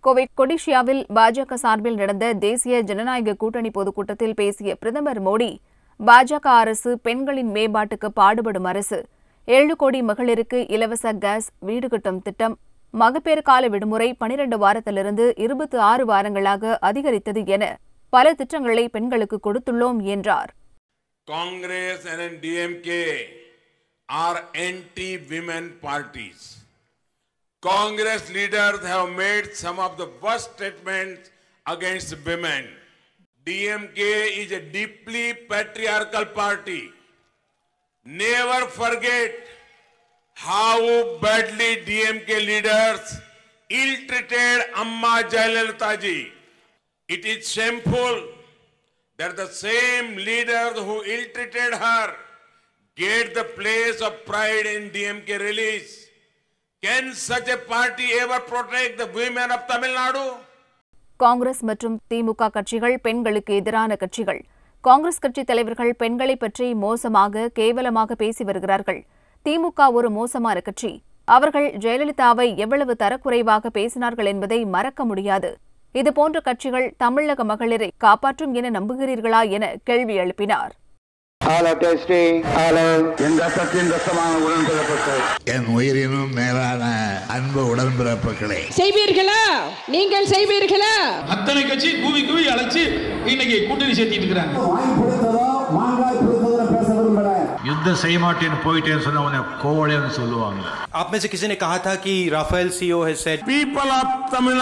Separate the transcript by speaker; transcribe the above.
Speaker 1: கோவை கொடிஷியாவில் பாஜக சார்பில் நடந்த தேசிய ஜனநாயக கூட்டணி பொதுக்கூட்டத்தில் பேசிய பிரதமர் மோடி பாஜக அரசு பெண்களின் மேம்பாட்டுக்கு பாடுபடும் அரசு. ஏழு கோடி மகளிருக்கு இலவச கேஸ் வீடு கட்டும் திட்டம். மகப்பேறு கால விடுமுறை பனிரண்டு வாரத்திலிருந்து இருபத்தி ஆறு வாரங்களாக அதிகரித்தது என பல திட்டங்களை பெண்களுக்கு கொடுத்துள்ளோம் என்றார்.
Speaker 2: Congress are Congress leaders have made some of the worst statements against women. DMK is a deeply patriarchal party. Never forget how badly DMK leaders ill-treated Amma Jayalalitha ji. It is shameful that the same leaders who ill-treated her get the place of pride in DMK release. Can such a party ever protect the women of Tamil Nadu?
Speaker 1: Congress மற்றும் திமுக கட்சிகள் பெண்களுக்கு எதிரான கட்சிகள். காங்கிரஸ் கட்சி தலைவர்கள் பெண்களை பற்றி மோசமாக கேவலமாக பேசி வருகிறார்கள். திமுக ஒரு மோசமான கட்சி. அவர்கள் ஜெயலலிதாவை எவ்வளவு தரக்குறைவாக பேசினார்கள் என்பதை மறக்க முடியாது. இதுபோன்ற கட்சிகள் தமிழக மகளிரை காப்பாற்றும் என நம்புகிறீர்களா என கேள்வி எழுப்பினார்.
Speaker 3: Hello, testing. Hello.
Speaker 4: என் ரத்தத்தின் ரத்தமான உடன்பிறப்புகள்
Speaker 5: என் உயிரினும் மேலான அன்பு உடன்பிறப்புகளே
Speaker 6: செய்வீர்களா நீங்கள் செய்வீர்களா
Speaker 7: அத்தனை கட்சி கூவி கூவி அழைச்சு இன்னைக்கு கூட்டணி சேர்த்திட்டு இருக்கிறாங்க
Speaker 4: வாங்கி கொடுத்ததோ மாங்காய் கொடுத்ததோ பேச விரும்புகிறேன்
Speaker 8: யுத்தம் செய்ய மாட்டேன்னு போயிட்டேன்னு சொன்ன உடனே கோவலேன்னு சொல்லுவாங்க
Speaker 9: आप में से किसी ने कहा था कि Rafale CEO has said
Speaker 2: People of Tamil